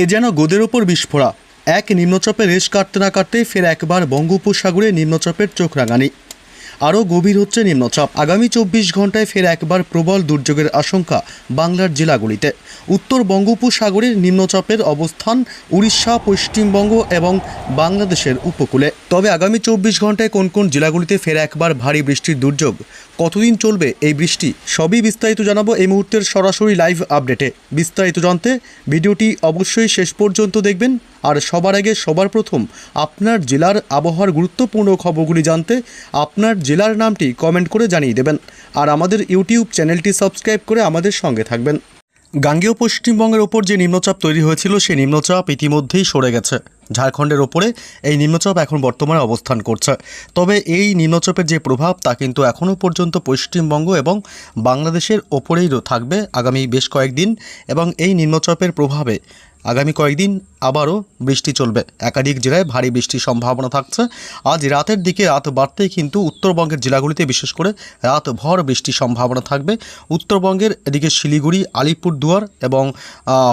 এ যেন গোদের ওপর বিস্ফোরা। এক নিম্নচাপে রেশ কাটতে না কাটতেই ফের একবার বঙ্গোপসাগরে নিম্নচাপের চোখ রাঙানি। আরও গভীর হচ্ছে নিম্নচাপ। আগামী চব্বিশ ঘন্টায় ফের একবার প্রবল দুর্যোগের আশঙ্কা বাংলার জেলাগুলিতে। উত্তর বঙ্গোপসাগরের নিম্নচাপের অবস্থান উড়িষ্যা, পশ্চিমবঙ্গ এবং বাংলাদেশের উপকূলে। তবে আগামী চব্বিশ ঘন্টায় কোন কোন জেলাগুলিতে ফের একবার ভারী বৃষ্টির দুর্যোগ? কতদিন চলবে এই বৃষ্টি? সবই বিস্তারিত জানাব এই মুহূর্তের সরাসরি লাইভ আপডেটে। বিস্তারিত জানতে ভিডিওটি অবশ্যই শেষ পর্যন্ত দেখবেন। আর সবার আগে সবার প্রথম আপনার জেলার আবহাওয়ার গুরুত্বপূর্ণ খবরগুলি জানতে আপনার জেলার নামটি কমেন্ট করে জানিয়ে দেবেন। আর আমাদের ইউটিউব চ্যানেলটি সাবস্ক্রাইব করে আমাদের সঙ্গে থাকবেন। গাঙ্গেয় পশ্চিমবঙ্গের ওপর যে নিম্নচাপ তৈরি হয়েছিল সেই নিম্নচাপ ইতিমধ্যেই সরে গেছে। ঝাড়খণ্ডের ওপরে এই নিম্নচাপ এখন বর্তমানে অবস্থান করছে। তবে এই নিম্নচাপের যে প্রভাব, তা কিন্তু এখনও পর্যন্ত পশ্চিমবঙ্গ এবং বাংলাদেশের ওপরেই থাকবে আগামী বেশ কয়েকদিন এবং এই নিম্নচাপের প্রভাবে আগামী কয়েকদিন আবারও বৃষ্টি চলবে। একাধিক জেলায় ভারী বৃষ্টির সম্ভাবনা থাকছে। আজ রাতের দিকে রাত বাড়তেই কিন্তু উত্তরবঙ্গের জেলাগুলিতে বিশেষ করে রাত ভর বৃষ্টির সম্ভাবনা থাকবে। উত্তরবঙ্গের এদিকে শিলিগুড়ি, আলিপুরদুয়ার এবং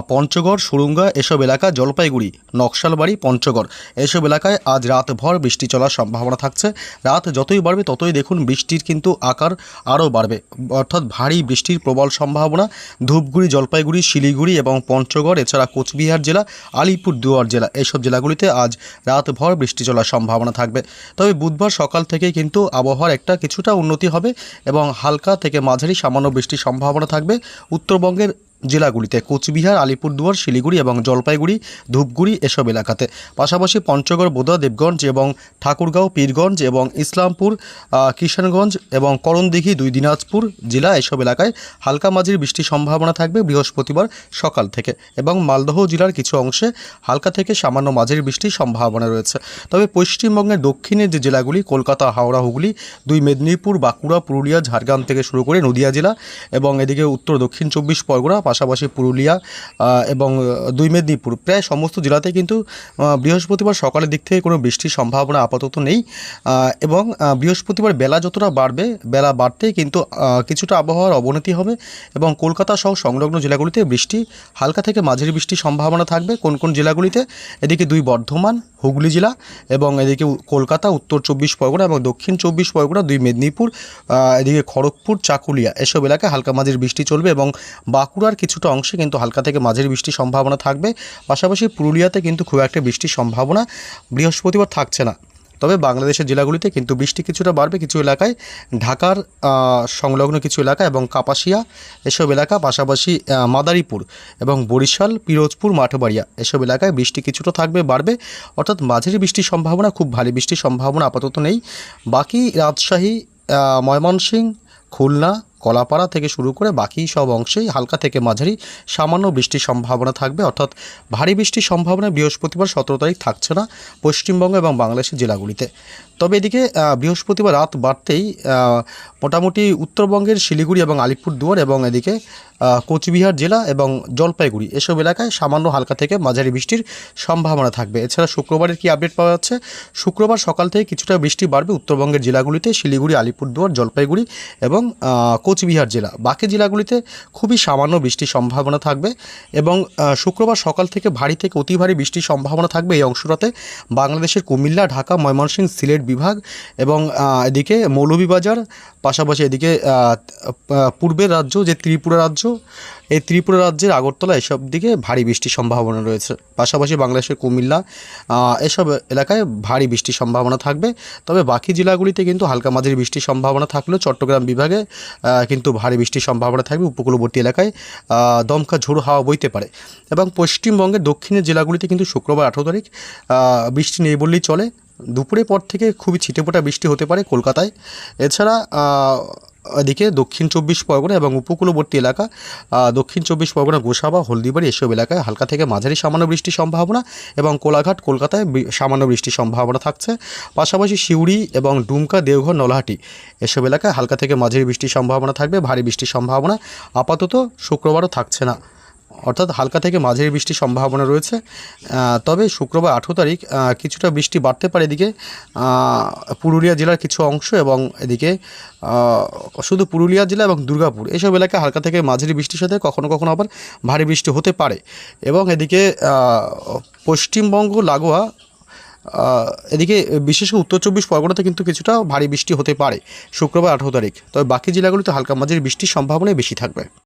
পঞ্চগড়, সুরুঙ্গা এসব এলাকা, জলপাইগুড়ি, নকশালবাড়ি পঞ্চগড়। এসব এলাকায় আজ রাত ভর বৃষ্টি চলার সম্ভাবনা থাকছে। রাত যতই বাড়বে, ততই দেখুন বৃষ্টির কিন্তু আকার আরও বাড়বে। অর্থাৎ ভারী বৃষ্টির প্রবল সম্ভাবনা ধূপগুড়ি, জলপাইগুড়ি, শিলিগুড়ি এবং পঞ্চগড়, এছাড়া কোচবিহার জেলা আলিপুরদুয়ার জেলা এইসব জেলাগুলিতে আজ রাত ভর বৃষ্টি চলার সম্ভাবনা থাকবে। তবে বুধবার সকাল থেকে কিন্তু আবহাওয়ার একটা কিছুটা উন্নতি হবে এবং হালকা থেকে মাঝারি সামান্য বৃষ্টির সম্ভাবনা থাকবে। উত্তরবঙ্গের জেলাগুলিতে কোচবিহার, আলিপুরদুয়ার, শিলিগুড়ি এবং জলপাইগুড়ি, ধূপগুড়ি এসব এলাকাতে। পাশাপাশি পঞ্চগড়, বোদা, দেবগঞ্জ এবং ঠাকুরগাঁও, পীরগঞ্জ এবং ইসলামপুর কিষানগঞ্জ এবং করণদিঘি, দুই দিনাজপুর জেলা এসব এলাকায় হালকা মাঝির বৃষ্টির সম্ভাবনা থাকবে বৃহস্পতিবার সকাল থেকে এবং মালদহ জেলার কিছু অংশে হালকা থেকে সামান্য মাঝের বৃষ্টির সম্ভাবনা রয়েছে। তবে পশ্চিমবঙ্গের দক্ষিণের যে জেলাগুলি, কলকাতা, হাওড়া, হুগলি, দুই মেদিনীপুর, বাঁকুড়া, পুরুলিয়া, ঝাড়গ্রাম থেকে শুরু করে নদিয়া জেলা এবং এদিকে উত্তর, দক্ষিণ চব্বিশ, পরগনা পাশাপাশি পুরুলিয়া এবং দুই মেদিনীপুর। প্রায় সমস্ত জেলাতে কিন্তু বৃহস্পতিবার সকালের দিক থেকে কোনো বৃষ্টির সম্ভাবনা আপাতত নেই এবং বৃহস্পতিবার বেলা যতটা বাড়বে, বেলা বাড়তেই কিন্তু কিছুটা আবহাওয়ার অবনতি হবে, এবং কলকাতা সহ সংলগ্ন জেলাগুলিতে বৃষ্টি, হালকা থেকে মাঝারি বৃষ্টির সম্ভাবনা থাকবে। কোন কোন জেলাগুলিতে? এদিকে দুই বর্ধমান হুগলি জেলা এবং এদিকে কলকাতা, উত্তর চব্বিশ পরগনা এবং দক্ষিণ চব্বিশ পরগনা, দুই মেদিনীপুর এদিকে খড়গপুর, চাকুলিয়া এসব এলাকায় হালকা মাঝের বৃষ্টি চলবে এবং বাঁকুড়ার কিছুটা অংশে কিন্তু হালকা থেকে মাঝের বৃষ্টির সম্ভাবনা থাকবে। পাশাপাশি পুরুলিয়াতে কিন্তু খুব একটা বৃষ্টির সম্ভাবনা বৃহস্পতিবার থাকছে না। তবে বাংলাদেশের জেলাগুলিতে কিন্তু বৃষ্টি কিছুটা বাড়বে কিছু এলাকায়। ঢাকার সংলগ্ন কিছু এলাকা এবং কাপাসিয়া এসব এলাকা, পাশাপাশি মাদারীপুর এবং বরিশাল, পিরোজপুর, মাঠবাড়িয়া এসব এলাকায় বৃষ্টি কিছুটা থাকবে, বাড়বে। অর্থাৎ মাঝারি বৃষ্টির সম্ভাবনা, খুব ভারী বৃষ্টির সম্ভাবনা আপাতত নেই। বাকি রাজশাহী ময়মনসিংহ, খুলনা কলাপাড়া থেকে শুরু করে বাকি সব অংশেই হালকা থেকে মাঝারি সামান্য বৃষ্টির সম্ভাবনা থাকবে। অর্থাৎ ভারী বৃষ্টির সম্ভাবনা বৃহস্পতিবার সতেরো তারিখ থাকছে না পশ্চিমবঙ্গ এবং বাংলাদেশের জেলাগুলিতে। তবে এদিকে বৃহস্পতিবার রাত বাড়তেই মোটামুটি উত্তরবঙ্গের শিলিগুড়ি এবং আলিপুরদুয়ার এবং এদিকে কোচবিহার জেলা এবং জলপাইগুড়ি। এসব এলাকায় সামান্য হালকা থেকে মাঝারি বৃষ্টির সম্ভাবনা থাকবে। এছাড়া শুক্রবারের কি আপডেট পাওয়া যাচ্ছে? শুক্রবার সকাল থেকে কিছুটা বৃষ্টি বাড়বে উত্তরবঙ্গের জেলাগুলিতে, শিলিগুড়ি, আলিপুরদুয়ার, জলপাইগুড়ি এবং কোচবিহার জেলা। বাকি জেলাগুলিতে খুবই সামান্য বৃষ্টির সম্ভাবনা থাকবে এবং শুক্রবার সকাল থেকে ভারী থেকে অতি ভারী বৃষ্টির সম্ভাবনা থাকবে এই অংশটাতে। বাংলাদেশের কুমিল্লা, ঢাকা, ময়মনসিংহ, সিলেট বিভাগ এবং এদিকে মৌলভীবাজার, পাশাপাশি এদিকে পূর্বের রাজ্য যে ত্রিপুরা রাজ্য এই ত্রিপুরা রাজ্যের আগরতলা এসব দিকে ভারী বৃষ্টির সম্ভাবনা রয়েছে। পাশাপাশি বাংলাদেশের কুমিল্লা এসব এলাকায় ভারী বৃষ্টির সম্ভাবনা থাকবে। তবে বাকি জেলাগুলিতে কিন্তু হালকা মাঝারি বৃষ্টির সম্ভাবনা থাকলেও চট্টগ্রাম বিভাগে কিন্তু ভারী বৃষ্টির সম্ভাবনা থাকবে। উপকূলবর্তী এলাকায় দমকা ঝোড়ো হাওয়া বইতে পারে। এবং পশ্চিমবঙ্গের দক্ষিণের জেলাগুলিতে কিন্তু শুক্রবার আঠেরো তারিখ বৃষ্টি নেই বললেই চলে। দুপুরের পর থেকে খুবই ছিটেফোঁটা বৃষ্টি হতে পারে কলকাতায়। এছাড়া এদিকে দক্ষিণ চব্বিশ পরগনা এবং উপকূলবর্তী এলাকা দক্ষিণ চব্বিশ পরগনা, গোসাবা, হলদিবাড়ি এসব এলাকায় হালকা থেকে মাঝারি সামান্য বৃষ্টির সম্ভাবনা এবং কোলাঘাট, কলকাতায় সামান্য বৃষ্টির সম্ভাবনা থাকছে। পাশাপাশি শিউড়ি এবং ডুমকা, দেওঘর, নলহাটি এসব এলাকায় হালকা থেকে মাঝারি বৃষ্টির সম্ভাবনা থাকবে, ভারী বৃষ্টির সম্ভাবনা আপাতত শুক্রবারও থাকছে না। অর্থাৎ হালকা থেকে মাঝারি বৃষ্টির সম্ভাবনা রয়েছে। তবে শুক্রবার আঠেরো তারিখ কিছুটা বৃষ্টি বাড়তে পারে এদিকে পুরুলিয়া জেলার কিছু অংশ এবং এদিকে শুধু পুরুলিয়া জেলা এবং দুর্গাপুর। এইসব এলাকায় হালকা থেকে মাঝারি বৃষ্টির সাথে কখনো কখনো আবার ভারী বৃষ্টি হতে পারে। এবং এদিকে পশ্চিমবঙ্গ, লাগোয়া এদিকে বিশেষ করে উত্তর চব্বিশ পরগনাতে কিন্তু কিছুটা ভারী বৃষ্টি হতে পারে শুক্রবার আঠেরো তারিখ। তবে বাকি জেলাগুলিতে হালকা মাঝারি বৃষ্টির সম্ভাবনাই বেশি থাকবে।